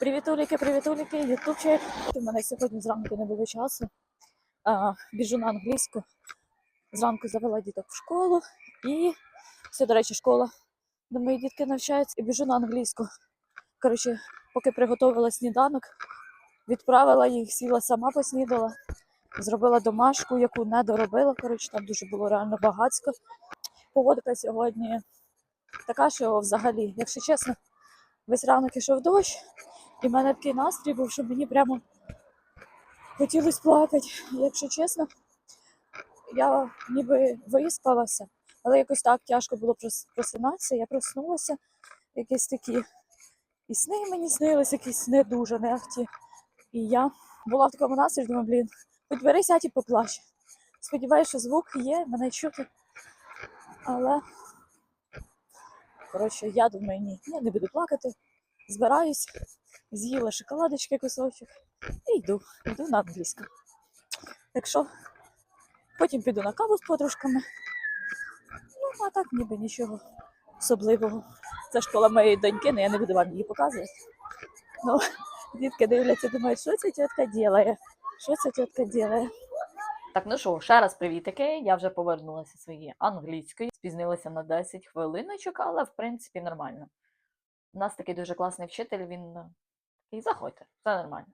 Привітуліки, привітуліки, ютубчик. У мене сьогодні зранку не було часу. А, біжу на англійську. Зранку завела діток в школу і все, до речі, школа, де мої дітки навчаються, і біжу на англійську. Коротше, поки приготувала сніданок, відправила їх, сіла сама поснідала, зробила домашку, яку не доробила. Коротше, там дуже було реально багатсько. Погодка сьогодні така, що взагалі, якщо чесно, весь ранок ішов дощ, і в мене такий настрій був, що мені прямо хотілося плакати. Якщо чесно, я ніби виспалася, але якось так тяжко було просинатися. Я проснулася, якісь такі і сни мені снилися, якісь не дуже нехті. І я була в такому настрої, думаю, блін, хоч бери сядь і поплач. Сподіваюся, що звук є, мене чути. Але, коротше, я думаю, ні, я не буду плакати. Збираюсь, з'їла шоколадочки кусочок і йду, йду на англійську. Так що потім піду на каву з подружками. Ну, а так ніби нічого особливого. Це школа моєї доньки, але я не буду вам її показувати. Ну, дітки дивляться, думають, що ця тітка робить? Що ця тітка робить? Так, ну що, ще раз привітики. Я вже повернулася зі своєї англійської. Спізнилася на 10 хвилиночок, але в принципі нормально. У нас такий дуже класний вчитель, він е, такий заходьте, все нормально.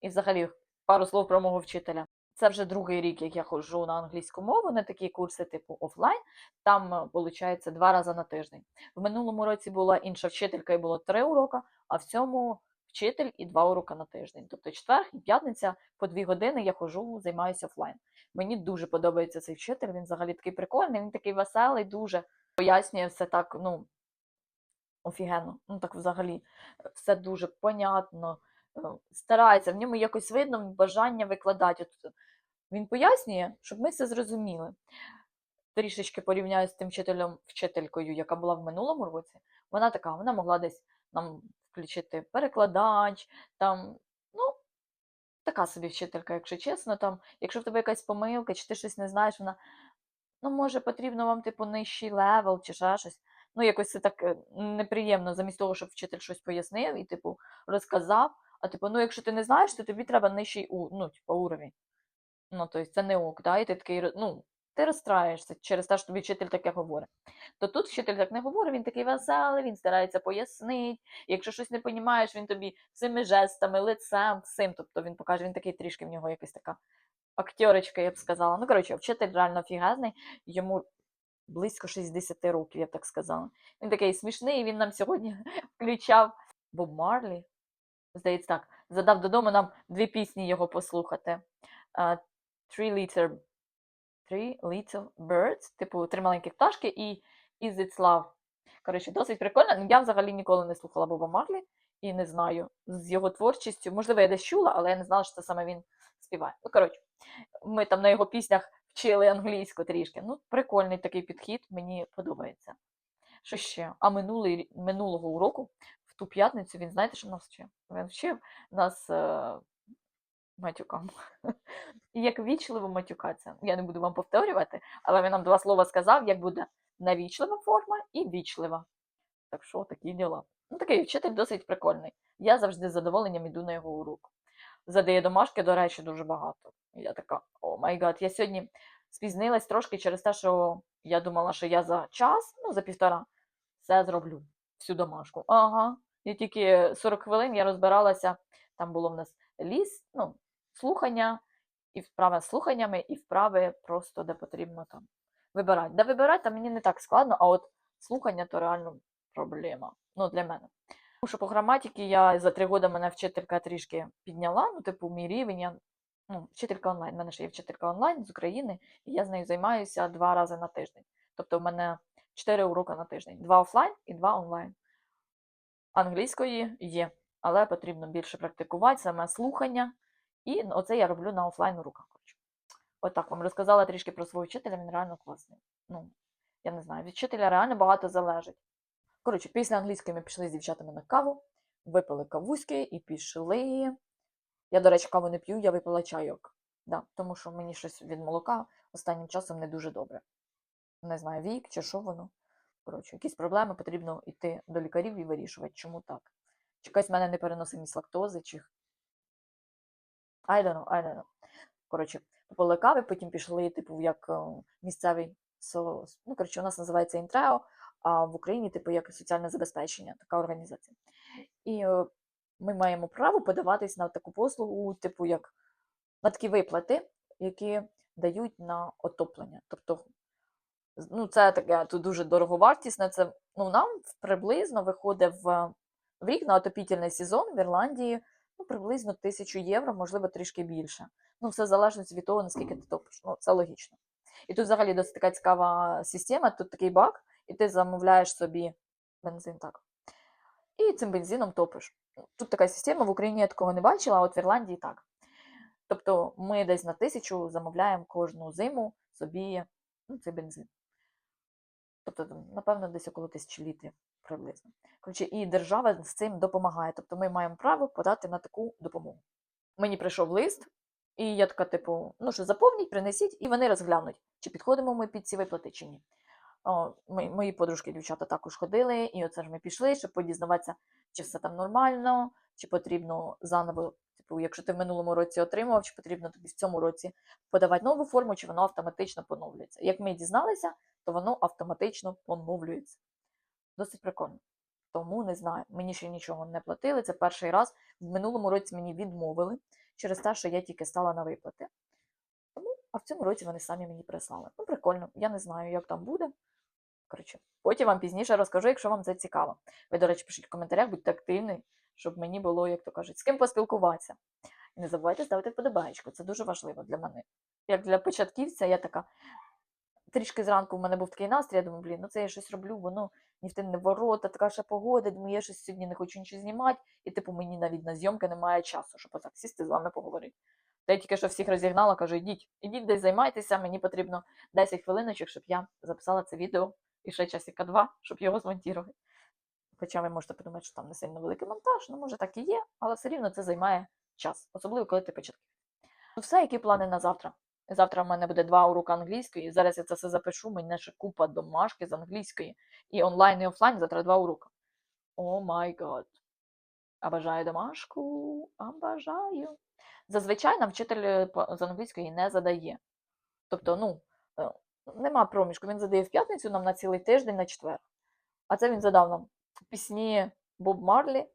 І взагалі пару слов про мого вчителя. Це вже другий рік, як я ходжу на англійську мову, на такі курси типу офлайн. Там виходить два рази на тиждень. В минулому році була інша вчителька і було три уроки, а в цьому вчитель і два уроки на тиждень. Тобто четвер і п'ятниця по дві години я ходжу, займаюся офлайн. Мені дуже подобається цей вчитель. Він взагалі такий прикольний, він такий веселий, дуже пояснює все так, ну офігенно. Ну так взагалі, е, все дуже понятно. е, Старається, в ньому якось видно бажання викладати. От він пояснює, щоб ми все зрозуміли. Трішечки порівняю з тим вчителем, вчителькою, яка була в минулому році. Вона така, вона могла десь нам включити перекладач, там, ну, така собі вчителька, якщо чесно, там, якщо в тебе якась помилка, чи ти щось не знаєш, вона, ну, може, потрібно вам, типу, нижчий левел, чи ще щось. Ну, якось це так е, неприємно, замість того, щоб вчитель щось пояснив і, типу, розказав. А типу, ну, якщо ти не знаєш, то тобі треба нижчий у, ну, типу, уровень. Ну, тобто це не ок, да? і ти такий, ну, ти розстраєшся через те, що тобі вчитель таке говорить. То тут вчитель так не говорить, він такий веселий, він старається пояснити. Якщо щось не розумієш, він тобі цими жестами, лицем, всім. Тобто він покаже, він такий трішки в нього якась така актерочка, я б сказала. Ну, коротше, вчитель реально офігезний, йому близько 60 років, я б так сказала. Він такий смішний, він нам сьогодні включав Боб Марлі. Здається, так, задав додому нам дві пісні його послухати. А, Three Little, Three Little Birds, типу три маленькі пташки і Is It Love. Коротше, досить прикольно. Я взагалі ніколи не слухала Боба Марлі і не знаю з його творчістю. Можливо, я десь чула, але я не знала, що це саме він співає. Ну, коротше, ми там на його піснях вчили англійську трішки. Ну, прикольний такий підхід, мені подобається. Що ще? А минулий, минулого уроку, в ту п'ятницю, він знаєте, що нас вчив? Він вчив нас е, матюкам. І як вічливо матюкатися. Я не буду вам повторювати, але він нам два слова сказав, як буде невічлива форма і вічлива. Так що такі діла. Ну, такий вчитель досить прикольний. Я завжди з задоволенням іду на його урок. Задає домашки, до речі, дуже багато. Я така, о май гад, я сьогодні спізнилась трошки через те, що я думала, що я за час, ну, за півтора, все зроблю, всю домашку. Ага. І тільки 40 хвилин я розбиралася, там було в нас ліс, ну, слухання, і вправи з слуханнями, і вправи просто де потрібно там вибирати. Де вибирати, там мені не так складно, а от слухання то реально проблема. Ну, для мене. Тому що по граматиці я за три роки мене вчителька трішки підняла, ну, типу, мій рівень. Я, ну, вчителька онлайн. У мене ще є вчителька онлайн з України, і я з нею займаюся два рази на тиждень. Тобто, в мене чотири уроки на тиждень: два офлайн і два онлайн. Англійської є, але потрібно більше практикувати, саме слухання. І оце я роблю на офлайн уроках. коротше. Отак вам розказала трішки про свого вчителя, він реально класний. Ну, я не знаю, від вчителя реально багато залежить. Коротше, після англійської ми пішли з дівчатами на каву, випили кавуськи і пішли. Я, до речі, каву не п'ю, я випила чайок. Да, тому що мені щось від молока останнім часом не дуже добре. Не знаю, вік чи що воно. Коротше, якісь проблеми потрібно йти до лікарів і вирішувати, чому так. Чи якась в мене непереносимість лактози, чи. I don't know, I don't know. Коротше, попили кави, потім пішли, типу, як е, місцевий ну, коротше, у нас називається Інтрео, а в Україні, типу, як соціальне забезпечення, така організація. І е, ми маємо право подаватись на таку послугу, типу, як на такі виплати, які дають на отоплення. Тобто, ну, це таке тут дуже дороговартісне. Це ну, нам приблизно виходить в, в рік на отопітельний сезон в Ірландії ну, приблизно тисячу євро, можливо, трішки більше. Ну, все залежить від того, наскільки ти топиш. Ну, це логічно. І тут взагалі досить така цікава система. Тут такий бак, і ти замовляєш собі бензин так. І цим бензином топиш. Тут така система, в Україні я такого не бачила, а от в Ірландії так. Тобто ми десь на тисячу замовляємо кожну зиму собі ну, цей бензин. Тобто, напевно, десь около тисячі літрів приблизно. Коротше, і держава з цим допомагає. Тобто ми маємо право подати на таку допомогу. Мені прийшов лист, і я така, типу, ну що, заповніть, принесіть, і вони розглянуть, чи підходимо ми під ці виплати, чи ні. О, мої, подружки, дівчата також ходили, і оце ж ми пішли, щоб подізнаватися, чи все там нормально, чи потрібно заново, типу, якщо ти в минулому році отримував, чи потрібно тобі в цьому році подавати нову форму, чи воно автоматично поновлюється. Як ми дізналися, то воно автоматично поновлюється. Досить прикольно. Тому не знаю. Мені ще нічого не платили. Це перший раз. В минулому році мені відмовили через те, що я тільки стала на виплати. А в цьому році вони самі мені прислали. Ну, прикольно. Я не знаю, як там буде. Коротше, потім вам пізніше розкажу, якщо вам це цікаво. Ви, до речі, пишіть в коментарях, будьте активні, щоб мені було, як то кажуть, з ким поспілкуватися. І не забувайте ставити вподобаєчку. Це дуже важливо для мене. Як для початківця, я така. Трішки зранку в мене був такий настрій, я думаю, блін, ну це я щось роблю, воно ні в не ворота, така ще погода, думаю, я щось сьогодні не хочу нічого знімати, і типу мені навіть на зйомки немає часу, щоб отак сісти з вами поговорити. Та я тільки що всіх розігнала, кажу, ідіть, ідіть десь займайтеся, мені потрібно 10 хвилиночок, щоб я записала це відео і ще часика два, щоб його змонтувати. Хоча ви можете подумати, що там не сильно великий монтаж, ну може так і є, але все рівно це займає час, особливо коли ти початківець. Ну все, які плани на завтра? Завтра в мене буде два уроки англійської. Зараз я це все запишу. Мене ще купа домашки з англійської. І онлайн, і офлайн завтра два уроки. О май гад. Обажаю домашку. Обажаю. Зазвичай нам вчитель е, з англійської не задає. Тобто, ну, е, нема проміжку. Він задає в п'ятницю нам на цілий тиждень на четвер. А це він задав нам пісні Боб Марлі.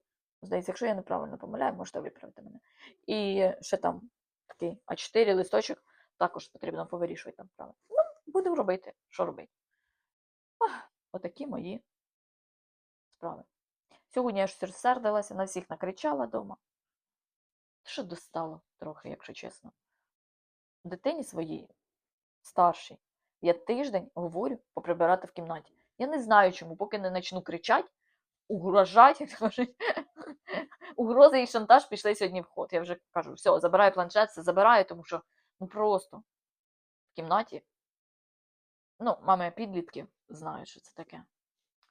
Здається, якщо я неправильно помиляю, можете виправити мене. І ще там такий А4 листочок також потрібно повирішувати там правильно. Ну, будемо робити, що робити. Ах, отакі мої справи. Сьогодні я щось розсердилася, на всіх накричала вдома. Що достало трохи, якщо чесно. Дитині своїй, старшій, я тиждень говорю поприбирати в кімнаті. Я не знаю чому, поки не почну кричати, угрожати, як кажуть. Угрози і шантаж пішли сьогодні в ход. Я вже кажу, все, забираю планшет, все забираю, тому що ну просто в кімнаті. Ну, мами підлітків знають, що це таке.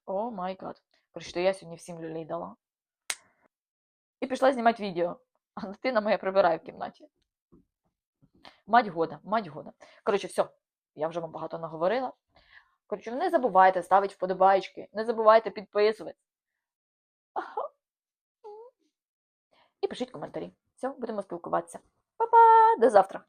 О май гад. Коротше, я сьогодні всім люлей дала. І пішла знімати відео. А дитина моя прибирає в кімнаті. Мать года, мать года. Коротше, все, я вже вам багато наговорила. Коротше, не забувайте ставити вподобайки, не забувайте підписуватись. І пишіть коментарі. Все, будемо спілкуватися. Па-па! До завтра!